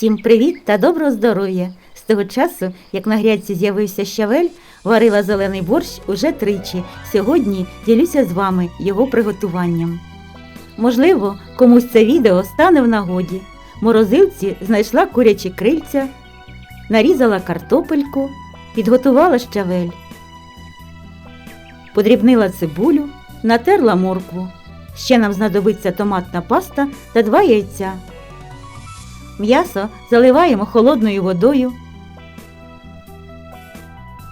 Всім привіт та доброго здоров'я! З того часу, як на грядці з'явився щавель, варила зелений борщ уже тричі. Сьогодні ділюся з вами його приготуванням. Можливо, комусь це відео стане в нагоді. Морозилці знайшла курячі крильця, нарізала картопельку, підготувала щавель, подрібнила цибулю, натерла моркву. Ще нам знадобиться томатна паста та два яйця. М'ясо заливаємо холодною водою,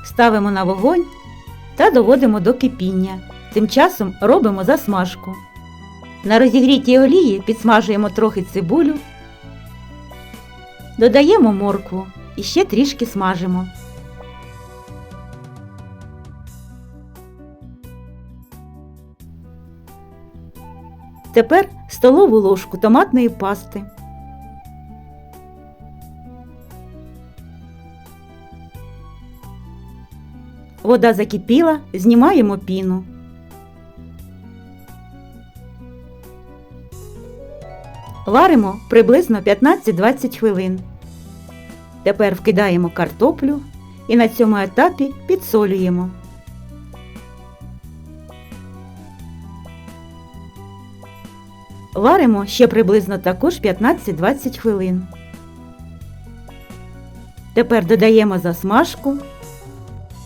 ставимо на вогонь та доводимо до кипіння. Тим часом робимо засмажку. На розігрітій олії підсмажуємо трохи цибулю, додаємо моркву і ще трішки смажимо. Тепер столову ложку томатної пасти. Вода закипіла, знімаємо піну. Варимо приблизно 15-20 хвилин. Тепер вкидаємо картоплю і на цьому етапі підсолюємо. Варимо ще приблизно також 15-20 хвилин. Тепер додаємо засмажку.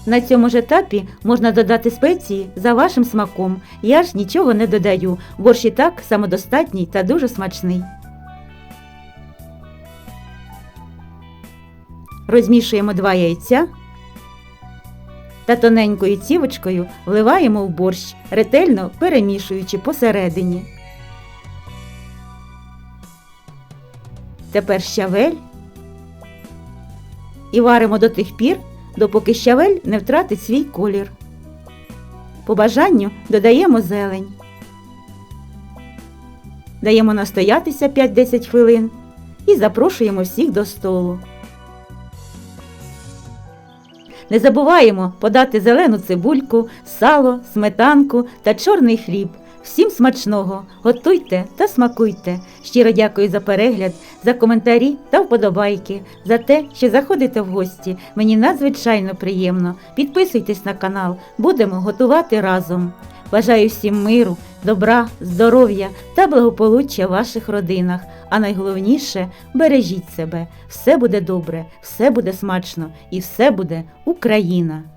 На цьому ж етапі можна додати спеції за вашим смаком. Я ж нічого не додаю. Борщ і так самодостатній та дуже смачний. Розмішуємо два яйця та тоненькою цівочкою вливаємо в борщ, ретельно перемішуючи посередині. Тепер щавель і варимо до тих пір, допоки щавель не втратить свій колір. По бажанню додаємо зелень. Даємо настоятися 5-10 хвилин і запрошуємо всіх до столу. Не забуваємо подати зелену цибульку, сало, сметанку та чорний хліб. Всім смачного! Готуйте та смакуйте! Щиро дякую за перегляд, за коментарі та вподобайки, за те, що заходите в гості. Мені надзвичайно приємно. Підписуйтесь на канал, будемо готувати разом. Бажаю всім миру, добра, здоров'я та благополуччя в ваших родинах. А найголовніше бережіть себе. Все буде добре, все буде смачно і все буде Україна!